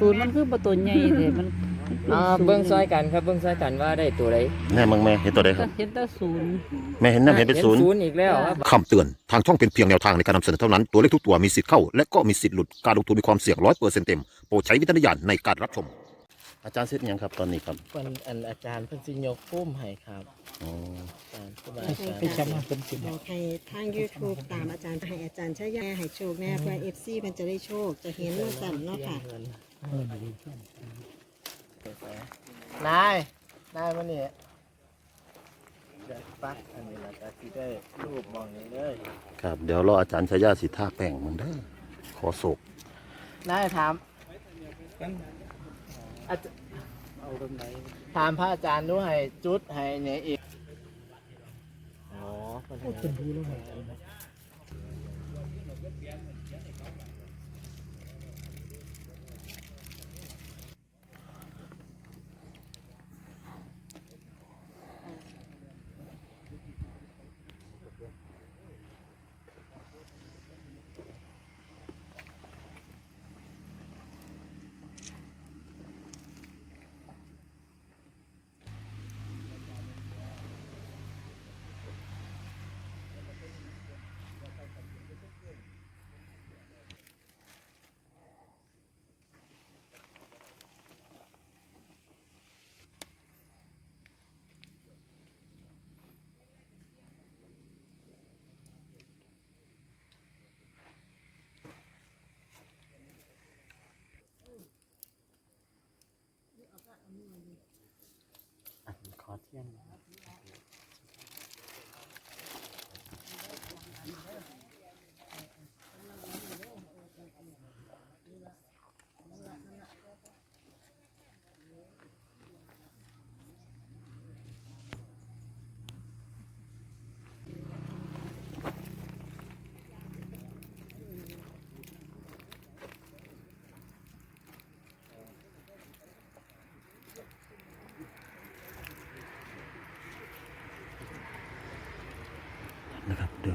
ศูนย์มันคือประตูใหญ่เลยมันอ่าเบิ่งซอยกันครับเบิ่งซอยกันว่าได้ตัวใดแน่มึงแม่เห็นตัวใดครับ เห็นแต่ศูนย์แม่เห็นน้ำเห็นเป็นศูนย์ศูนย์อีกแล้วครับคำเตือนทางช่องเป็นเพียงแนวทางในการนำเสนอเท่านั้นตัวเลขทุกตัวมีสิทธิ์เข้า และก็มีสิทธิ์หลุดการลงทุนมีความเสี่ยงร้อยเปอร์เซ็นต์เต็มโปรดใช้วิจารณญาณในการรับชม อาจารย์เซตยังครับตอนนี้ครับเพิ่นอันอาจารย์เพิ่นสิยกพุ่มให้ครับอ๋ออาจารย์ครูบาอาจารย์ให้ทาง YouTube ตามอาจารย์ให้อาจารย์ชายาให้โชคแน่เพื่อ FC มันจะได้โชค จะเห็นว่าสั่นเนาะค่ะนายนายมานี่เดี๋ยวปักอันนี้ล่ะก็สิได้รูปมองนี้เลยครับ เดี๋ยวรออาจารย์ชายาสิท่าแป้งมึงเด้อขอโศกนายถาม อาจเอาตรงไหนถามพระอาจารย์ดูให้จุดให้เนี่ยอีกอ๋อเพิ่นให้วไง ขอ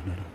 เ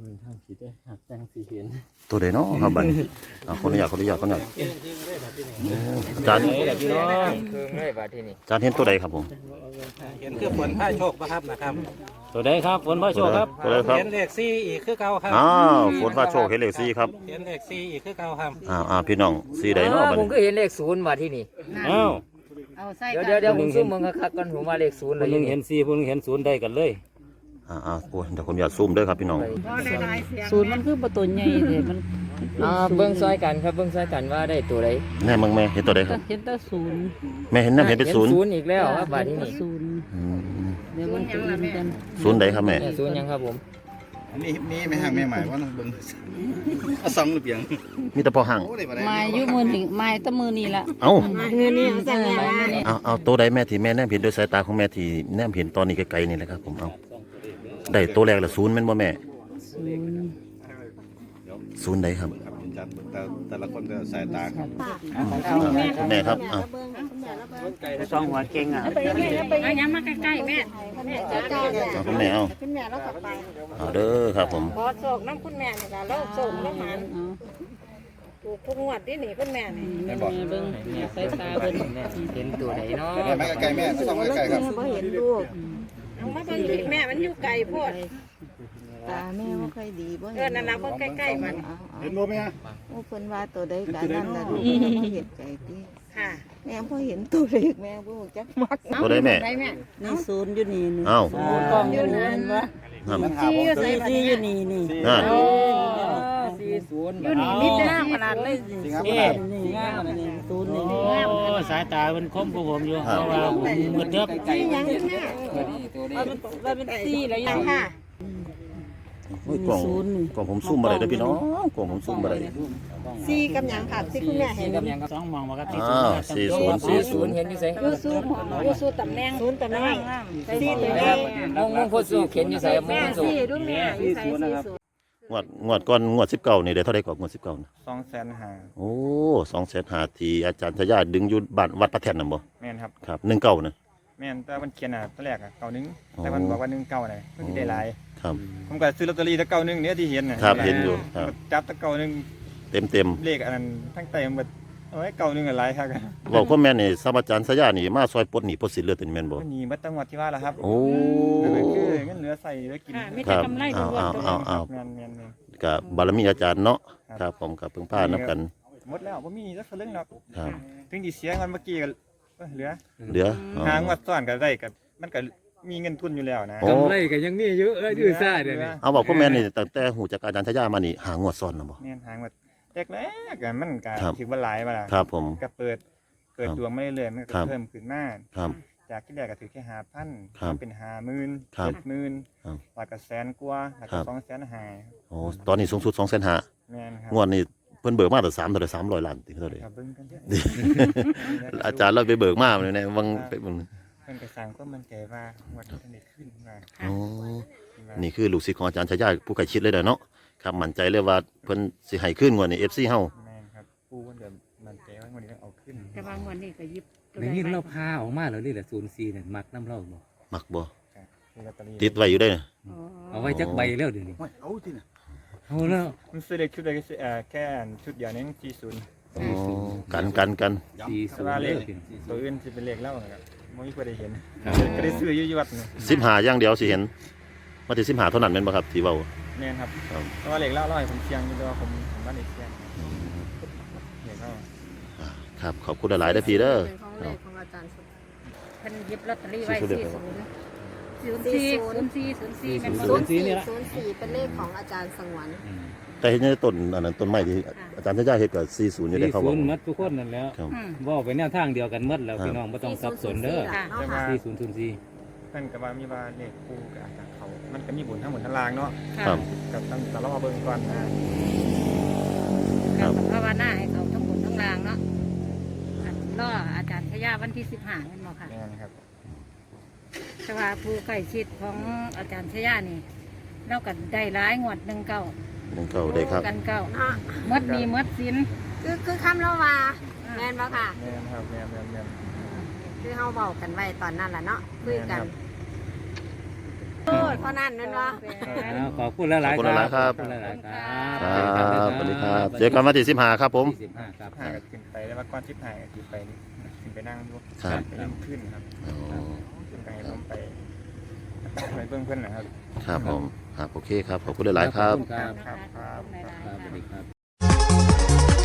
เบิ่งทางผิดเด้อหากแจ้งสิเห็นตัวใดเนาะครับบัดนี้อ่าขออนุญาตขออนุญาตขออนุญาตอาจารย์พี่น้องคือให้บาดที่นี่อาจารย์เห็นตัวใดครับผมเห็นคือฝนผ้าโชคปะครับนะครับตัวใดครับฝนพระโชคครับตัวใดครับเห็นเลขซี่อีกคือเก่าครับอ้าวฝนฟ้าโชคเห็นเลขสี่ครับเห็นเลขซี่อีกคือเก่าครับอ้าวอ้าวพี่น้องสี่ใดเนาะบัดผมนี้ก็เห็นเลขศูนย์บาดที่นี่อ้าวเอาใส่เดี๋ยวเดี๋ยวเดี๋ยวผมซูมมึงคักๆก่อนผมว่าเลขศูนย์คเลนยหนึงเห็นสี่คนหนึงเห็นศูนย์ได้กันเลย อ่าอ่าโอ้ยเดี๋ยวผมอยากซูมเด้วยครับพี่น้อง ศูนย์มันคือประตูใหญ่เลยมันอ่าเบิ่งซอยกันครับเบิ่งซอยกันว่าได้ตัวใดแน่มึงแม่เห็นตัวใดครับ เห็นแต่ศูนย์แม่เห็นน้ำเห็นเป็นศูนย์ศูนย์อีกแล้วครับบาดที่นี่ศูนย์อืมเดี๋ยวมันจะอินกันศูนย์ใดครับแม่ เนี่ยศูนย์ยังครับผมอันนี้นี่ไม่ห่างไม่หมายว่าต้องเบิ่งเอาสองหรือเปล่ามีแต่พอห่าง โอ้ได้บ่ได้ไม้อยุมือหนึ่งไม้แตะมือนี่ละเอ้า เงินนี่เอาสั่นแล้วเอาเอาตัวใดแม่ที่แม่แนมเห็นโดยสายตาของแม่ที่แนมเห็นตอนนี้ไกลๆนี่แหละครับผม เอา ได้ตัวแรกละศูนย์แม่นบ่แม่ศูนย์ศูนย์ใดครับ ครับยืนยันแต่แต่ละคนก็สายตาครับอ่าแม่ครับอ่าสองหัวเก่งอะไปแม่ไปเอาย้ำมาใกล้ๆแม่ แม่จะใกล้เลยเอาคุณแม่เอาคุณแม่แล้วกลับไปเอาเด้อครับผม ขอโศกน้ำคุณแม่นี่ล่ะแล้วโศกน้ำมันเอาถูกทุกงวดที่หนีคุณแม่นี่แม่บอกเบิ่งใส่ตาเบิ่งเห็นตัวไหนเนาะแม่ไม่ไกลๆแม่ก็ส่องไกลๆครับแม่บ่เห็นลูก เอามาเบิ่งอีกแม่มันอยู่ไกลโพด ตาแม่บ่ค่อยดีบ่เออนั่นน่ะเบิ่งใกล้ๆมัน เอาเอาเห็นบ่แม่โอ้เพิ่นว่าตัวใดกันนั่นน่ะลูกแม่บ่เห็นใจติค่ะแม่บ่เห็นตัวเลขแม่บ่รู้จักมักตัวได้แม่ได้แม่นี่ศูนย์อยู่นี่นี่อ้าวศูนย์กล้องอยู่นี่เห็นบ่นั่นมันหาซีบ่อยู่ใส่สี่อยู่นี่นี่นั่นสี่ ศูนย์อยู่นี่มิดงามขนาดเลยจริงครับนี่นี่งามอันนี้ศูนย์นี่โอ้สายตาเป็นคมกว่าผมอยู่เพราะว่าผมมืดเด้อซีหยังคุณแม่ตัวนี้ตัวนี้ว่าเป็นซีแล้วยังค่ะโอ้ยกล่องกล่องผมซุ่มบ่ได้เด้อพี่น้องกล่องผมซุ่มบ่ได้สี่กับหยังค่ะที่คุณแม่เห็นกับยังสองมองมาครับอ้าวสี่ศูนย์สี่ศูนย์เห็นอยู่ไสอยู่สู้อยู่สู้ตำแหน่งศูนย์ตำแหน่งซีตัวคนี้รับมงมงโพสูเห็นอยู่ไสมงแม่โพสูซีดูแม่อยู่ใส่ซีสู งวดงวดก่อนงวด19นี่ได้เท่าใดก่อนงวด19นะสองแสนหาโอ้2แสนหาที่อาจารย์ทยาดึงอยู่บ้านวัดประแท่นน่ะบ่แม่นครับ ครับ19นะ แม่นแต่มันเขียนอะตอนแรกอะเก่าหนึงอ๋อแต่มันบอกว่าหนึ่งเก่าไหนมันสิได้หลาย ครับ ผมก็ซื้อลอตเตอรี่แตะเก่าหนึงเนี่ยที่เห็นน่ะครับเห็นอยู่ครับ จับแตะเก่าหนึงเต็มเต็มเลขอันนั้นทั้งไตมันเบิด เอาไว้เก่าหนึงอะหลายครับๆบอกว่าแม่นี่สามอาจารย์ทยานี่มาซอยปลดหนี้ปลดสินเลือดเป็นแม่นบ่ มันหนีมาตั้งวัดที่ว่าแล้วครับโอ้นั่นก็คือเงินเหลือใส่ไว้กินค่ะมีคแต่รับกำไรอ้าวล้วนอ้าวๆตัวอ้าวอ้าว แม่นแม่นแม่นกับบารมีอาจารย์เนาะครับผมกับเพิ่งพานับกัน หมดแล้วบ่มีสักสลึงหรอกครับ ถึงที่เสียเงินเมื่อกี้ก็เอ้ยเหลือเหลืออ๋อ หางวัดซ้อนก็ได้ก็มันก็มีเงินทุนอยู่แล้วนะโอ้ กำไรก็ยังมีเยอะเอ้ยดื้อซ่าเดี๋ยวนี้ เอาบอกพ่อแม่นี่ตั้งแต่หูจากอาจารย์ทยามานี่หางวดซ้อนนะบ่ แม่นหางวัด แรกๆก็มันก็ครับ ถือว่าหลายมาล่ะครับผม ก็เปิดเปิดครับดวงไม่เรื่อยๆมันครัก็บเพิ่มขึ้นมาก ครับ จากที่แรกก็ถือแค่หาพันครับเป็นหาหมื่นครับเจ็ดหมื่นครับหลักก็แสนกว่าหลักครัก็บ สองแสนหาโอ้ตอนนี้สูงสุด2 5 0 0 0แม่นครับงวดนี้เพิ่นเบิกมาแต่3เท่าใด300ล้านติเท่าใดครับเบิ่งกันเถอะดิอาจารย์เราไปเบิกมาเนี่ยนะวังไปเบิ่งเพิ่นก็สร้างความมั่นใจว่าวัดอินเทอร์เน็ตขึ้นมาโอ้นี่คือลูกศิษย์ของอาจารย์ทยาผู้ใกล้ชิดเลยเด้อเนาะ ครับมั่นใจเลยว่าเพิ่นสิให้ขึ้นงวดนี้ FC เฮาแม่นครับปูว่าเดี๋ยวมั่นใจว่าวันนี้ต้องเอาขึ้นแต่บางวันนี่ก็ยิบตัวในใดนี้ไปเราพาออกมาแล้วนี่แหละศูนย์สี่เนี่ยมักน้ำเล่าบ่มักบ่คือลอตเตอรี่ติดไว้อยู่ได้ออ๋อเอาไว้จักใบแล้วเดี๋ยวนี้เอาที่น่ะเอาแล้วมันซื้อเด็กชุดเดียวก็ซื้อเอ่อแค่อันชุดเดียวนี้สี่ศูนย์อ๋อกันกันกันสี่แต่ศูนว่าย์เลเด้ขอพี่น้องตัวอื่นจะเป็นเลขเล่านะครับไม่มีใครได้เห็นครับก็ได้ซื้ออยืดวัดนี่15อย่างเดียวสิเห็นมาที่15เท่านั้นแม่นบ่ครับที่เว้า แม่นครับครับแต่ว่าเลขเล่าเล่าให้ผมเชียงอยู่ด้วยผมผมว่าเลขเชียงเลขเล่าครับขอบคุณหลายๆเด้อพี่เด้อ เป็นของเลขของอาจารย์สุดเพิ่นหยิบลอตเตอรี่ไว้ซื้อสี่เดี๋ยวศูนย์ศูนย์สี่ศูนย์สี่ศูนย์สี่แม่นบ่ศูนย์สี่ศูนย์สี่เป็นเลขของอาจารย์สงวนอืมแต่เห็นในต้นอันนั้นต้นไม้ที่อาจารย์ทยาเฮ็ดก็40อยู่ได้สี่เขาบศูอกนย์หมัดทุกคนนั่นแหล้วครับ อืม ว่าไปแนวทางเดียวกันหมดแล้วพี่น้องไม่ต้องสับสนเด้อค่ะแต่ว่าสี่ศูนย์ศูนย์สี่เพิ่นก็ว่ามีว่าเลขคู่กับอาจารย์เขา มันก็มีบุญทั้งหมดทั้งรางเนาะครับ กับตั้งแต่เรามาเบิ่งก่อนนะแล้วก็ภาวนาให้เขาทั้งบนทั้งล่างเนาะอันรออาจารย์พยาวันที่สิบห้าเป็นบ่ค่ะ แม่นครับ แต่ว่าผู้ใกล้ชิดของอาจารย์ชยานี่เราก็ได้ร้ายงวดหนึ่งเก้านั่นเขาได้ครับ กันเก้าอะมดมีมดสินคือคือคำเราว่าแม่นบ่ค่ะ แม่นครับแม่นแม่นแม่น คือเฮาเว้ากันไว้ตอนนั้นล่ะเนาะคุยกันแม่นครับ โอ้ยเพรานั้นนั่นว่าเอาขอบคุณหลายๆขอบคุณหลายๆครับขอบคุณหลายครับครับสวัสดีครับเจอกันวันที่15ครับผม สิบห้าครับ หาก็ขึ้นไปแล้วว่าก้อนทิพย์หายก็ขึ้นไปนี่ขึ้นไปนั่งดูครับ ไปเริ่มขึ้นครับอ๋อขึ้นไปให้ผมไปไปเบิ่งเพื่อนนะครับ ครับผมครับโอเคครับขอบคุณหลายๆครับ ขอณครับครับ ครับ ครับ สวัสดีครับ